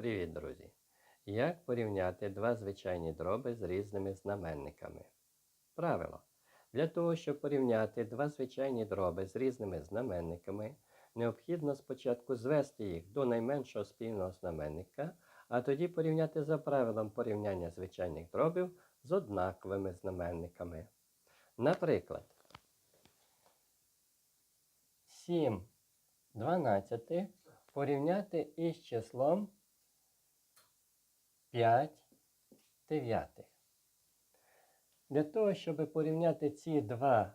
Привіт, друзі! Як порівняти два звичайні дроби з різними знаменниками? Правило. Для того, щоб порівняти два звичайні дроби з різними знаменниками, необхідно спочатку звести їх до найменшого спільного знаменника, а тоді порівняти за правилом порівняння звичайних дробів з однаковими знаменниками. Наприклад, 7 12 порівняти із числом 5 дев'ятих. Для того, щоб порівняти ці два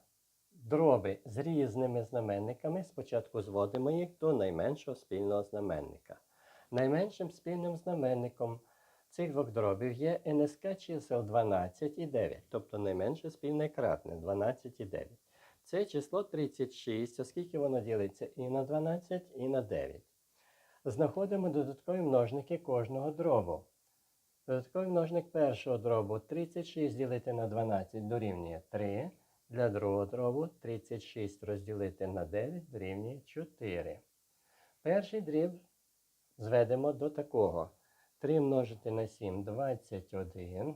дроби з різними знаменниками, спочатку зводимо їх до найменшого спільного знаменника. Найменшим спільним знаменником цих двох дробів є НСК чисел 12 і 9, тобто найменше спільне кратне 12 і 9. Це число 36, оскільки воно ділиться і на 12, і на 9. Знаходимо додаткові множники кожного дробу. Додатковий множник першого дробу 36 ділити на 12 дорівнює 3. Для другого дробу 36 розділити на 9 дорівнює 4. Перший дріб зведемо до такого. 3 множити на 7 21.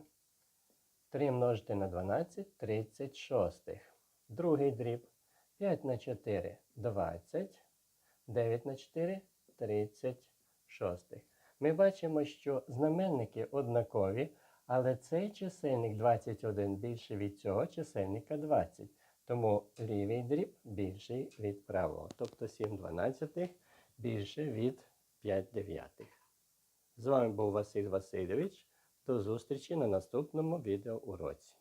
3 множити на 12 36. Другий дріб 5 на 4 20. 9 на 4 36. Ми бачимо, що знаменники однакові, але цей чисельник 21 більший від цього чисельника 20. Тому лівий дріб більший від правого. Тобто 7 дванадцятих більше від 5 дев'ятих. З вами був Василь Васильович. До зустрічі на наступному відеоуроці.